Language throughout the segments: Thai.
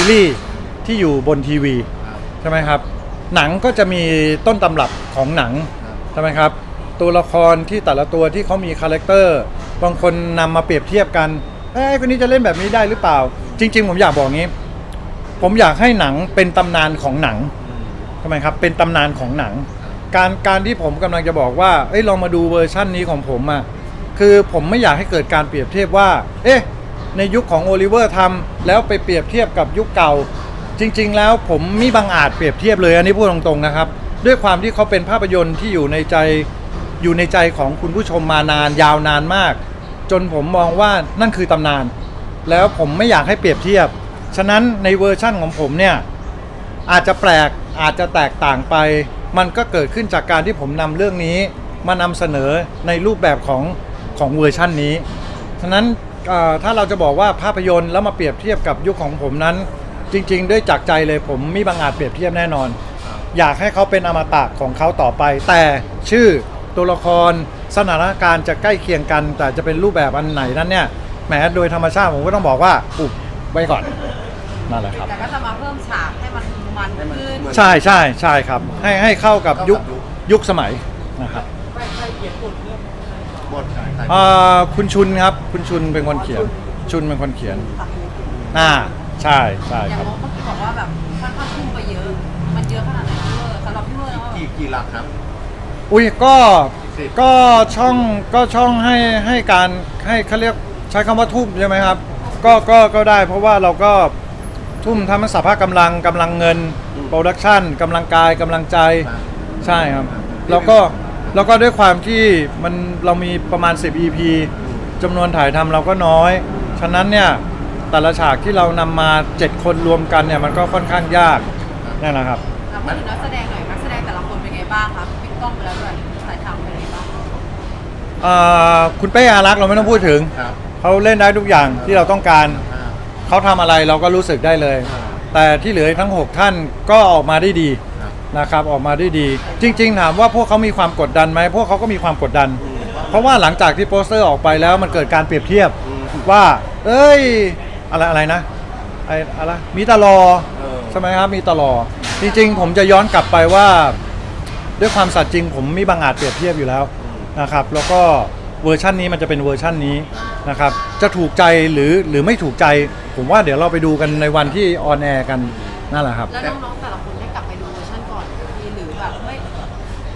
ซีรีส์ที่อยู่บนทีวีครับใช่ไหมครับ หนังก็จะมีต้นตำรับของหนังครับใช่ไหมครับ ตัวละครที่แต่ละตัวที่เขามีคาแรคเตอร์บางคนนำมาเปรียบเทียบกันเอ้ยคนนี้จะเล่นแบบนี้ได้หรือเปล่า จริง ๆ ผมอยากบอกงี้ ผมอยากให้หนังเป็นตำนานของหนังอืมทำไมครับ เป็นตำนานของหนัง การการที่ผมกำลังจะบอกว่าเอ้ยลองมาดูเวอร์ชั่นนี้ของผมอะคือผมไม่อยากให้เกิดการเปรียบเทียบว่า เอ๊ะ ในยุคของโอลิเวอร์ทำแล้วไปเปรียบเทียบกับยุคเก่า จริง ๆ แล้วผมมีบางอาจเปรียบเทียบเลยอันนี้พูดตรงๆนะครับ ด้วยความที่เขาเป็นภาพยนตร์ที่อยู่ในใจอยู่ในใจของคุณผู้ชมมานานยาวนานมาก จนผมมองว่านั่นคือตำนาน แล้วผมไม่อยากให้เปรียบเทียบ ฉะนั้นในเวอร์ชั่นของผมเนี่ยอาจจะแปลกอาจจะแตกต่างไป มันก็เกิดขึ้นจากการที่ผมนำเรื่องนี้มานำเสนอในรูปแบบของของเวอร์ชั่นนี้ ฉะนั้น เอ่อถ้าเราจะบอกว่าภาพยนตร์แล้วมาเปรียบเทียบกับยุคของผมนั้น จริง ๆ ด้วยจากใจเลยผมมีบางอาจเปรียบเทียบแน่นอนครับอยากให้เขาเป็นอมตะของเขาต่อไป แต่ชื่อตัวละครสถานการณ์จะใกล้เคียงกัน แต่จะเป็นรูปแบบอันไหนนั้นเนี่ยแหมโดยธรรมชาติผมก็ต้องบอกว่าอุบไว้ก่อนนั่นแหละครับ แต่ก็จะมาเพิ่มฉากให้มันมันให้มันขึ้นเหมือนใช่ใช่ใช่ครับ ให้ให้เข้ากับยุคเข้ากับยุคยุคสมัยนะครับบทใครใครอ่าคุณชุนครับ คุณชุนเป็นคนเขียน ชุนเป็นคนเขียนอ่าใช่ใช่อย่าคงรับ เมื่อกี้บอกว่าแบบค่อนข้างทุ่มไปเยอะ มันเยอะขนาดไหนพี่เวอร์สำหรับพี่เวอร์แล้วกี่กี่หลักครับ อุ้ยก็สิบ ก็ช่องก็ช่องให้ให้การให้เขาเรียกใช้คำว่าทุ่มใช่ไหมครับ ก็ก็ก็ได้เพราะว่าเราก็ทุ่มทั้งสภาพกำลังกำลังเงินโปรดักชันกำลังกายกำลังใจครับใช่ครับแล้วก็ แล้วก็ด้วยความที่มันเรามีประมาณ 10 EP จำนวนถ่ายทำเราก็น้อย ฉะนั้นเนี่ยแต่ละฉากที่เรานำมา 7 คนรวมกันเนี่ยมันก็ค่อนข้างยากนั่นแหละครับอะพูดถึงนักแสดงหน่อยนักแสดงแต่ละคนเป็นไงบ้างครับปิดกล้องไปแล้วด้วยถ่ายทำเป็นไงบ้างอ่าคุณเป้อารักษ์เราไม่ต้องพูดถึง ครับเขาเล่นได้ทุกอย่างที่เราต้องการ อ่า เขาทำอะไรเราก็รู้สึกได้เลย แต่ที่เหลือทั้ง 6 ท่านก็ออกมาได้ดีครับ นะครับออกมาได้ดี จริง ๆ ถามว่าพวกเขามีความกดดันไหมพวกเขาก็มีความกดดัน เพราะว่าหลังจากที่โปสเตอร์ออกไปแล้วมันเกิดการเปรียบเทียบอืมว่า เอ้ยอะไรอะไรนะไออะไรมีตลอเออใช่ไหมครับมีตลอจริงๆ ผมจะย้อนกลับไปว่า ด้วยความสัตย์จริง ผมมีบางอาจเปรียบเทียบอยู่แล้วนะครับ แล้วก็เวอร์ชันนี้มันจะเป็นเวอร์ชันนี้นะครับจะถูกใจหรือหรือไม่ถูกใจ ผมว่าเดี๋ยวเราไปดูกันในวันที่ออนแอร์กันนั่นแหละครับแล้วน้องๆแต่ละคน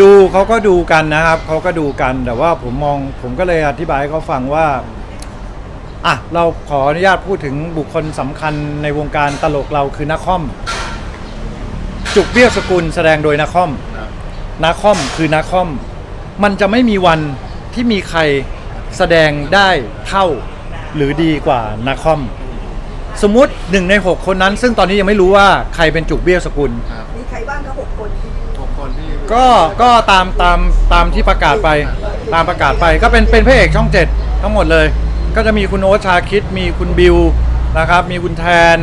ดูเขาก็ดูกันนะครับเขาก็ดูกันแต่ว่าผมมองผมก็เลยอธิบายให้เขาฟังว่าอะเราขออนุญาตพูดถึงบุคคลสำคัญในวงการตลกเราคือนักคอม จุกเบี้ยวสกุลแสดงโดยนักคอมครับนักคอมคือนักคอม มันจะไม่มีวันที่มีใครแสดงได้เท่าหรือดีกว่านักคอม สมมุติหนึ่งในหกคนนั้น ซึ่งตอนนี้ยังไม่รู้ว่าใครเป็นจุกเบี้ยวสกุลครับมีใครบ้างครับหกคนห ก็ก็ตามตามตามที่ประกาศไปตามประกาศไปก็เป็นเป็นพระเอกช่องเจ็ดทั้งหมดเลย ก็จะมีคุณโอ๊ตชาคิด มีคุณบิวนะครับ มีคุณแทน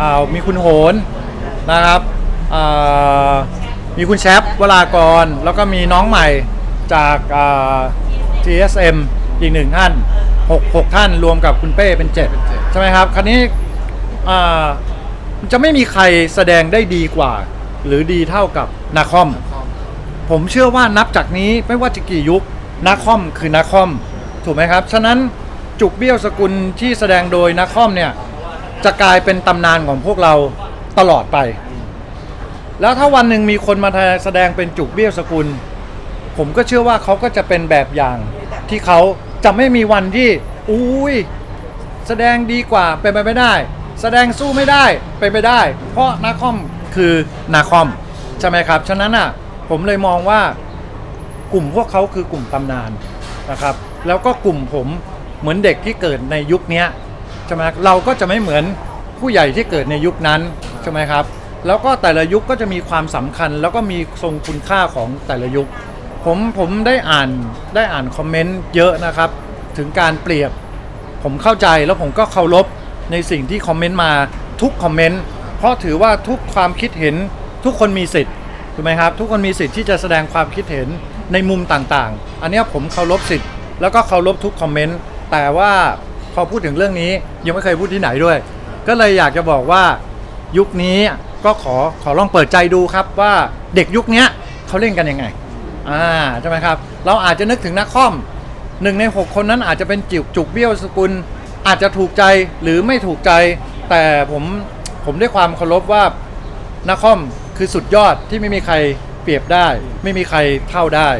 อ่ามีคุณโหนนะครับอ่ามีคุณแชปวรากร แล้วก็มีน้องใหม่จากอ่า GSM อีกหนึ่งท่านหกหกท่านรวมกับคุณเป้เป็นเจ็ดใช่ไหมครับ คราวนี้อ่าจะไม่มีใครแสดงได้ดีกว่า หรือดีเท่ากับนาคอม ผมเชื่อว่านับจากนี้ไม่ว่าจะกี่ยุคนาคอมคือนาคอมถูกไหมครับ ฉะนั้นจุกเบี้ยวสกุลที่แสดงโดยนาคอมเนี่ยจะกลายเป็นตำนานของพวกเราตลอดไป แล้วถ้าวันหนึ่งมีคนมาแสดงเป็นจุกเบี้ยวสกุล ผมก็เชื่อว่าเขาก็จะเป็นแบบอย่างที่เขาจะไม่มีวันที่อุ้ยแสดงดีกว่าเป็นไปไม่ได้ แสดงสู้ไม่ได้เป็นไปได้ เพราะนาคอมคือนาคอมใช่ไหมครับ ฉะนั้นอะ ผมเลยมองว่ากลุ่มพวกเขาคือกลุ่มตำนานนะครับ แล้วก็กลุ่มผมเหมือนเด็กที่เกิดในยุคนี้ใช่ไหมเราก็จะไม่เหมือนผู้ใหญ่ที่เกิดในยุคนั้นใช่ไหมครับ แล้วก็แต่ละยุคก็จะมีความสำคัญ แล้วก็มีทรงคุณค่าของแต่ละยุค ผมผมได้อ่านได้อ่านคอมเมนต์เยอะนะครับ ถึงการเปรียบ ผมเข้าใจแล้วผมก็เคารพในสิ่งที่คอมเมนต์มาทุกคอมเมนต์เพราะถือว่าทุกความคิดเห็นทุกคนมีสิทธิ์ ถูกไหมครับ ทุกคนมีสิทธิ์ที่จะแสดงความคิดเห็นในมุมต่างๆ อันนี้ผมเคารพสิทธิ์แล้วก็เคารพทุกคอมเมนต์แต่ว่าพอพูดถึงเรื่องนี้ยังไม่เคยพูดที่ไหนด้วย ก็เลยอยากจะบอกว่ายุคนี้ก็ขอขอลองเปิดใจดูครับว่าเด็กยุคนี้เขาเล่นกันยังไงอ่าใช่ไหมครับ เราอาจจะนึกถึงนักคอมหนึ่งในหกคนนั้นอาจจะเป็นจิกจุกเบี้ยวสกุล อาจจะถูกใจหรือไม่ถูกใจ แต่ผมผมด้วยความเคารพว่านักคอม คือสุดยอดที่ไม่มีใครเปรียบได้ ไม่มีใครเท่าได้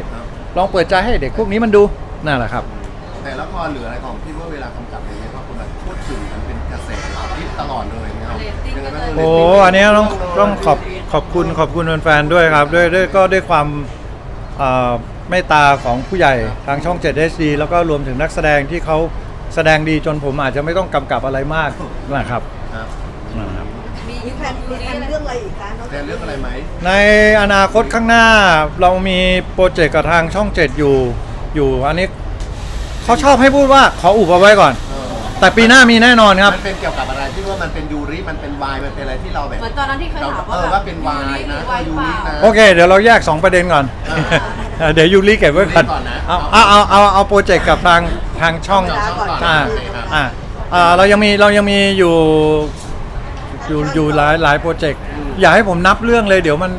ลองเปิดใจให้เด็กพวกนี้มันดูนั่นแหละครับ แต่ละครหรืออะไรของพี่ว่าเวลากำกับอย่างเงี้ยก็คุณแบบพูดถึงมันเป็นกระแสที่ตลอดเลยนะครับเรตติ้งก็เลยโอ้ อันเนี้ยต้องต้องขอบขอบคุณขอบคุณแฟนๆด้วยครับ ด้วยด้วยก็ด้วยความเอ่อเมตตาของผู้ใหญ่ทางช่อง 7 HD แล้วก็รวมถึงนักแสดงที่เขาแสดงดีจนผมอาจจะไม่ต้องกำกับอะไรมากนะครับครับ นะครับ มีมีแผนมีแผนเรื่ องอะไรอีกคะนอกแต่จากเรื่องอะไรไหมในอนาคตข้างหน้าเรามีโปรเจกต์กับทางช่อง7อยู่อยู่อันนี้เขาชอบให้พูดว่าขออุบเอาไว้ก่อน เออแต่ปีหน้ามีแน่นอนครับ มันเป็นเกี่ยวกับอะไรที่ว่ามันเป็นยูริมันเป็นวายมันเป็นอะไรที่เราแบบ เหมือนตอนนั้นที่เคยถามเออว่าว่าเป็นวายนะวายยูเปริล่านะ โอเค เดี๋ยวเราแยก 2 ประเด็นก่อนอ่าเดี๋ยวยูริเก็บไว้ก่อน ยูริก่อนนะ เอาเอาเอาเอาเอาโปรเจกต์กับทางทางช่องช่องก่อนอ่า โอเคครับ อ่าอ่าเรายังมีเรายังมีอยู่ อยู่อยู่หลายหลายโปรเจกต์อย่าให้ผมนับเรื่องเลยเดี๋ยวมัน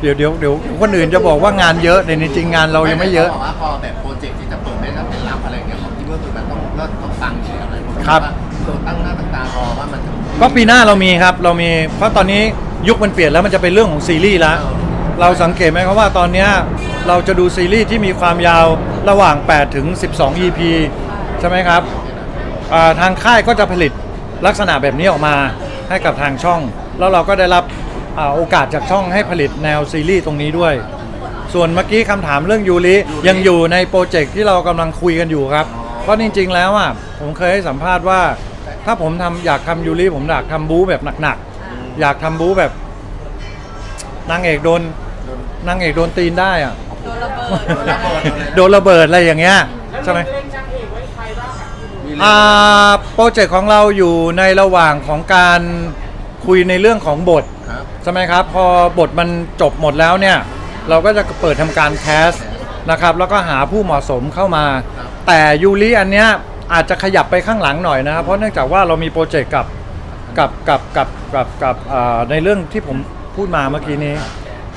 เดี๋ยวเดี๋ยวเดี๋ยวคนอื่นจะบอกว่างานเยอะแต่จริงๆงานเรายังไม่เยอะขาบอกว่าพอแบบโปรเจกต์ที่จะเปิดไม่ได้เป็นรับอะไรเงี้ยของที่เมื่อคือมันต้องเลิศต้องฟังเฉยอะไรผมครับว่าเราตั้งหน้าตั้งตารอว่ามันจะก็ปีหน้าเรามีครับเรามีเพราะตอนนี้ยุคมันเปลี่ยนแล้วมันจะเป็นเรื่องของซีรีส์แล้วเราสังเกตไหมครับว่าตอนเนี้ยเราจะดูซีรีส์ที่มีความยาวระหว่าง 8 ถึง 12 EP ใช่ไหมครับอ่าทางค่ายก็จะผลิตลักษณะแบบนี้ออกมา ให้กับทางช่อง แล้วเราก็ได้รับอ่าโอกาสจากช่องให้ผลิตแนวซีรีส์ตรงนี้ด้วย ส่วนเมื่อกี้คำถามเรื่องยูริยังอยู่ในโปรเจกต์ที่เรากำลังคุยกันอยู่ครับเพราะจริง ๆ แล้วอะผมเคยให้สัมภาษณ์ว่า ถ้าผมทำอยากทำยูริผมอยากทำบู๊แบบหนักๆอยากทำบู๊แบบนางเอกโดนนางเอกโดนตีนได้อะโดนระเบิดโดนระเบิดโดนระเบิดอะไรอย่างเงี้ยใช่ไหมมี อ่าโปรเจกต์ของเราอยู่ในระหว่างของการคุยในเรื่องของบทครับ ใช่ไหมครับ พอบทมันจบหมดแล้วเนี่ย เราก็จะเปิดทำการแคสนะครับ แล้วก็หาผู้เหมาะสมเข้ามาแต่ยูริอันเนี้ยอาจจะขยับไปข้างหลังหน่อยนะครับเพราะเนื่องจากว่าเรามีโปรเจกต์กับกับกับกับกับกับอ่าในเรื่องที่ผมพูดมาเมื่อกี้นี้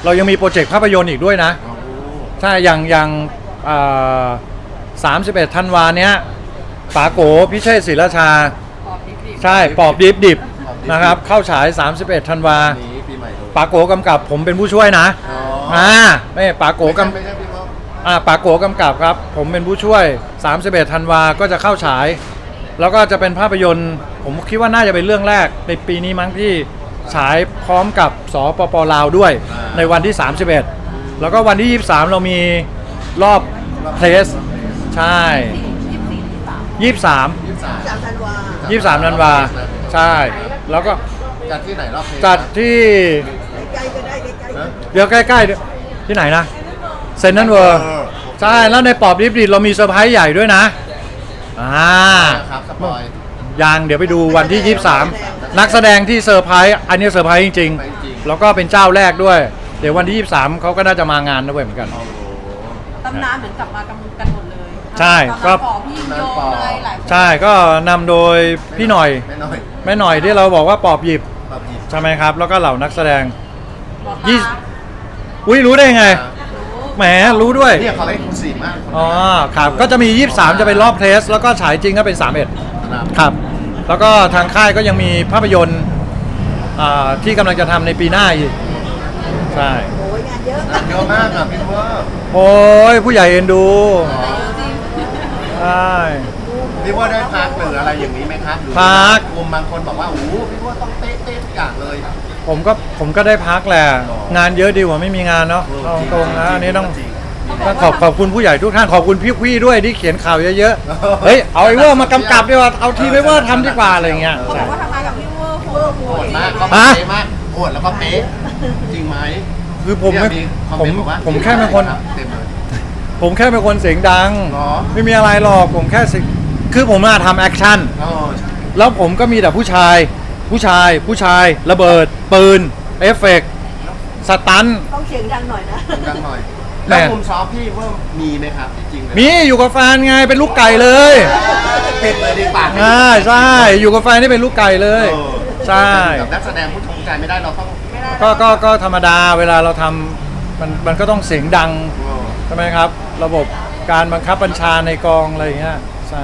เรายังมีโปรเจกต์ภาพยนตร์อีกด้วยนะ โอ้โหใช่อย่างอย่างสามสิบเอ็ดธันวาเนี้ย ป๋าโกพิเชษศิลาชาปอบดิบๆใช่ปอบดิบดิบนะครับ เข้าฉาย 31 ธันวาหนีปีใหม่เลยป๋าโกกำกับผมเป็นผู้ช่วยนะอ๋ออ่าไม่ป๋าโกกไม่ใช่พี่ว่าำอ่าป๋าโกกำกับครับ ผมเป็นผู้ช่วย 31ธันวา ก็จะเข้าฉาย แล้วก็จะเป็นภาพยนตร์ ผมคิดว่าน่าจะเป็นเรื่องแรก ในปีนี้มั้งที่ฉายพร้อมกับสปปลาวด้วย ในวันที่ 31 แล้วก็วันที่ 23 เรามีรอบเพลส ใช่ ยี่สิบสี่ยี่สิบสาม23ยี่สิบสามสามธันวา23ธันวาใช่ แล้วก็จัดที่ไหนรอบเพลงจัดที่ใกล้ๆก็ได้ใกล้ฮะเดี๋ยวใกล้ๆที่ไหนนะเซนนันเวอร์เออใช่แล้วในปอบดิบดิเรามีเซอร์ไพรส์ใหญ่ด้วยนะอ่าครับสปอยยังเดี๋ยวไปดูวันที่ 23 นักแสดงที่เซอร์ไพรส์อันนี้เซอร์ไพรส์จริงไปจริงๆแล้วก็เป็นเจ้าแรกด้วย เดี๋ยววันที่ 23 เขาก็น่าจะมางานด้วยเหมือนกันโอ้โหตำนานเหมือนกลับมากันกันหมดเลย ใช่ตอนก็นั้นปอบพี่โยงอะไรหลายคนใช่ก็นำโดยพี่หน่อยไม่น้อยแม่หน่อยที่เราบอกว่าปอบหยิบแบบหยิบใช่ไหมครับ แล้วก็เหล่านักแสดงบอกยี่ตาสิบ อุ้ยรู้ได้ไงรู้แหมรู้ด้วย เนี่ยเขาเล่นคุณสีมากอ๋อครับก็จะมี 23 จะเป็นรอบเทส แล้วก็ฉายจริงก็เป็น 31ครับครับ แล้วก็ทางค่ายก็ยังมีภาพยนตร์อ่าที่กำลังจะทำในปีหน้าอีก ใช่ๆโอ้ยงานเยอะงานเยอะมากอะพี่เวอร์โอ้ยผู้ใหญ่เอ็นดูแต่ เยอะจริงใช่พี่เวอร์ได้พักหรืออะไรอย่างนี้ไหมครับหรือพัก กลุ่มบางคนบอกว่าโอ้โหพี่เวอร์ต้องเต๊ะเต๊ะทุกอย่างเลย ผมก็ผมก็ได้พักแหละ อ๋องานเยอะดีกว่าไม่มีงานเนาะเออเอาตรงๆนะจริงอันนี้ต้องจริงต้องขอบขอบคุณผู้ใหญ่ทุกท่านขอบคุณพี่พี่ด้วยที่เขียนข่าวเยอะเออๆเฮ้ยเอาไอ้เวอร์มากำกับดีกว่าเอาทีไอ้เวอร์ทำดีกว่าอะไรอย่างเงี้ยเขาบใช่ อกว่าทำงานกับพี่เวอร์โหดโหดมากก็ฮะเป๊ะมากโหดแล้วก็เป๊ะจริงไหมคือผมไม่เนี่ยคอผมเนต์บอกว่าผมแค่เป็นคน เต็มเลย ผมแค่เป็นคนเสียงดังเหรอ ไม่มีอะไรหรอกผมแค่เสียงคือผมมาทำแอคชั่นอ๋อแล้วผมก็มีแต่ผู้ชาย ผู้ชาย ผู้ชาย ระเบิด ปืน เอฟเฟกต์สตันท์ ต้องเสียงดังหน่อยนะ ดังหน่อย แม่ แล้วมุมซอฟต์พี่เวอร์มีไหมครับที่จริงเลยมีอยู่กับแฟนไงเป็นลูกไก่เลยปิดเลยดีปากอ่าใช่ อยู่กับแฟนนี่เป็นลูกไก่เลย เออใช่กับนักแสดงผู้ชมกายไม่ได้เราต้องไม่ได้ก็ก็ก็ธรรมดาเวลาเราทำมันมันก็ต้องเสียงดัง เออใช่ไหมครับ ระบบการบังคับบัญชาในกองอะไรอย่างเงี้ยใช่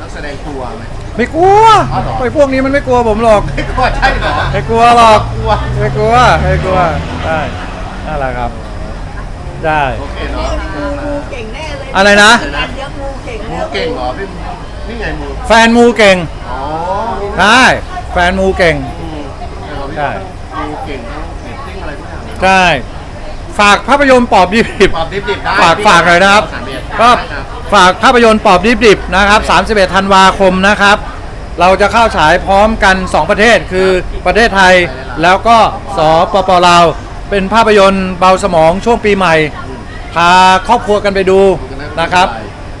นักแสดงกลัวไหม ไม่กลัวอ๋อเหรอ ไอ้พวกนี้มันไม่กลัวผมหรอกไม่กลัวใช่เหรอไม่กลัวหรอกกลัวไม่กลัวไม่กลัวได้นั่นแหละครับ ได้ โอเคนี่เนาะงูงูเก่งแน่เลยอะไรนะ งานเยอะงูเก่งมูแล้วเก่งเหรอพี่นี่ไงมูแฟนมูเก่งอ๋อใช่แฟนมูเก่งอืมแต่เราพี่ใช่ มูเก่งทั้งเรตติ้งอะไรทุกอย่างเลยใช่ ฝากภาพยนตร์ปอบดิบ ปอบดิบๆได้ฝากฝากหน่อยนะครับสามเอ็ดก็ครับฝากภาพยนตร์ปอบดิบๆนะครับ 31 ธันวาคมนะครับ เราจะเข้าฉายพร้อมกัน 2 ประเทศคือประเทศไทยแล้วก็สปปลาวเป็นภาพยนตร์เบาสมองช่วงปีใหม่ พาครอบครัวกันไปดูนะครับ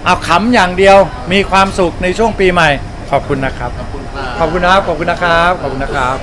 เอาขำอย่างเดียวมีความสุขในช่วงปีใหม่ ขอบคุณนะครับ ขอบคุณครับขอบคุณนะครับขอบคุณนะครับขอบคุณนะครับ